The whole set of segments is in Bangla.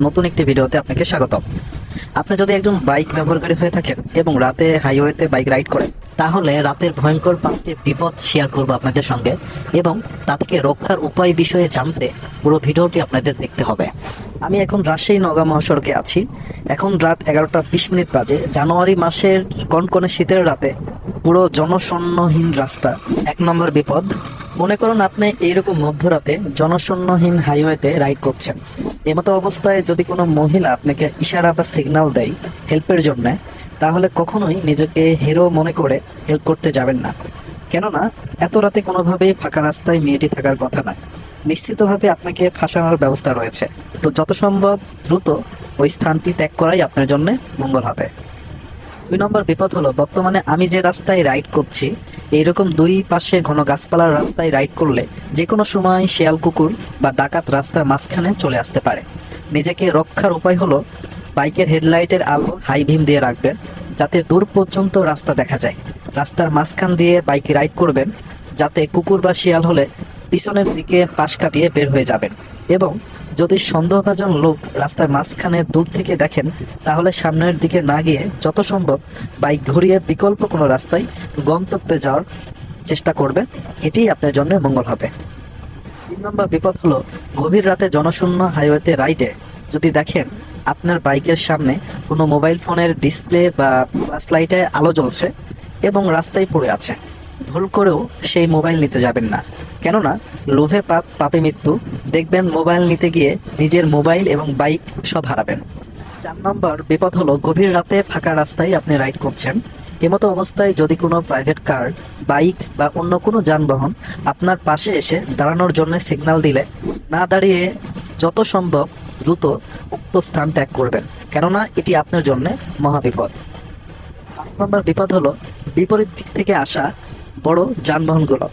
নতুন একটি ভিডিওতে আপনাকে স্বাগতম। আপনি যদি একজন বাইক ব্যবহারকারী হয়ে থাকেন এবং রাতে হাইওয়েতে বাইক রাইড করেন, তাহলে রাতের ভয়ঙ্কর পাঁচটি বিপদ শেয়ার করব আপনাদের সঙ্গে এবং তা থেকে রক্ষার উপায় বিষয়ে জানতে পুরো ভিডিওটি আপনাদের দেখতে হবে। আমি এখন রাজশাহী নগা মহাসড়কে আছি। এখন রাত এগারোটা বিশ মিনিট বাজে। জানুয়ারি মাসের কনকনে শীতের রাতে পুরো জনশূন্যহীন রাস্তা এক নম্বর বিপদ। মনে করুন আপনি এইরকম মধ্যরাতে জনশূন্যহীন হাইওয়েতে রাইড করছেন। এমতো অবস্থায় যদি কোনো মহিলা আপনাকে ইশারা বা সিগন্যাল দেয় হেল্পের জন্য, তাহলে কখনোই নিজেকে হিরো মনে করে হেল্প করতে যাবেন না। কেননা, এত রাতে কোনোভাবেই ফাঁকা রাস্তায় মেয়েটি থাকার কথা নয়। নিশ্চিতভাবে আপনাকে ফাঁসানোর ব্যবস্থা রয়েছে। তো যত সম্ভব দ্রুত ওই স্থানটি ত্যাগ করাই আপনার জন্য মঙ্গল হবে। দুই নম্বর বিপদ হলো, বর্তমানে আমি যে রাস্তায় রাইড করছি এইরকম দুই পাশে ঘন গাছপালার রাস্তায় রাইড করলে যে কোনো সময় শিয়াল কুকুর বা ডাকাত রাস্তার মাঝখানে চলে আসতে পারে। নিজেকে রক্ষার উপায় হলো বাইকের হেডলাইটের আলো হাই বিম দিয়ে রাখবেন, যাতে দূর পর্যন্ত রাস্তা দেখা যায়। রাস্তার মাঝখান দিয়ে বাইকে রাইড করবেন, যাতে কুকুর বা শিয়াল হলে পিছনের দিকে পাশ কাটিয়ে বের হয়ে যাবেন। এবং যদি সন্দেহভাজন লোক রাস্তার মাঝখানে দূর থেকে দেখেন, তাহলে সামনের দিকে না গিয়ে যত সম্ভব বাইক ঘুরিয়ে বিকল্প কোনো রাস্তায় গন্তব্যে যাওয়ার চেষ্টা করবেন এটিই আপনার জন্য মঙ্গল হবে। তিন নম্বর বিপদ হলো, গভীর রাতে জনশূন্য হাইওয়েতে রাইডে যদি দেখেন, আপনার বাইকের সামনে কোনো মোবাইল ফোনের ডিসপ্লে বা ফ্ল্যাশ লাইটে আলো জ্বলছে এবং রাস্তায় পড়ে আছে। ভুল করেও সেই মোবাইল নিতে যাবেন না। কেননা, লোভে পাপ পাপে মৃত্যু। দেখবেন মোবাইল নিতে গিয়ে নিজের মোবাইল এবং বাইক সব হারাবেন। চার নম্বর বিপদ হলো, গভীর রাতে ফাঁকা রাস্তায় আপনি রাইড করছেন। এমতো অবস্থায় যদি কোনো প্রাইভেট কার বাইক বা অন্য কোনো যানবাহন আপনার পাশে এসে দাঁড়ানোর জন্য সিগন্যাল দিলে, না দাঁড়িয়ে যত সম্ভব দ্রুত উক্ত স্থান ত্যাগ করবেন। কেননা এটি আপনার জন্য মহাবিপদ। পাঁচ নম্বর বিপদ হলো বিপরীত দিক থেকে আসা বড় যানবাহনগুলো।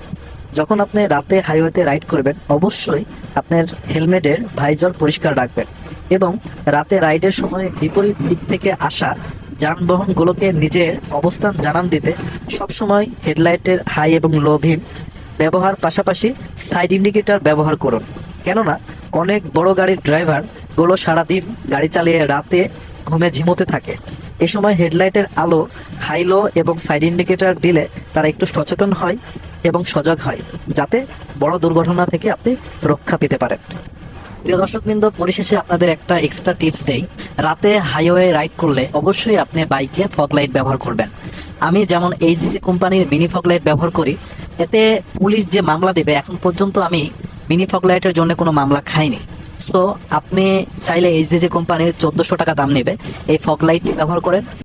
যখন আপনি রাতে হাইওয়েতে রাইড করবেন, অবশ্যই আপনার হেলমেটের ভাইজর পরিষ্কার রাখবেন এবং রাতে রাইডের সময় বিপরীত দিক থেকে আসা যানবাহনগুলোকে নিজের অবস্থান জানান দিতে সবসময় হেডলাইটের হাই এবং লো ভিম ব্যবহার পাশাপাশি সাইড ইন্ডিকেটর ব্যবহার করুন। কেননা, অনেক বড় গাড়ির ড্রাইভারগুলো সারাদিন গাড়ি চালিয়ে রাতে ঘুমে ঝিমোতে থাকে। এ সময় হেডলাইটের আলো হাইলো এবং সাইড ইন্ডিকেটর দিলে তারা একটু সচেতন হয় এবং সজাগ হয়, যাতে বড় দুর্ঘটনা থেকে আপনি রক্ষা পেতে পারেন। প্রিয় দর্শকবৃন্দ, পরিশেষে আপনাদের একটা এক্সট্রা টিপস দেই। রাতে হাইওয়ে রাইড করলে অবশ্যই আপনি বাইকে ফগ লাইট ব্যবহার করবেন। আমি যেমন এইচজিসি কোম্পানির মিনি ফগ লাইট ব্যবহার করি, এতে পুলিশ যে মামলা দেবে, এখন পর্যন্ত আমি মিনি ফগ লাইটের জন্য কোনো মামলা খাইনি। সো আপনি চাইলে এইচজিসি কোম্পানির চোদ্দোশো টাকা দাম নেবে, এই ফগ লাইটটি ব্যবহার করেন।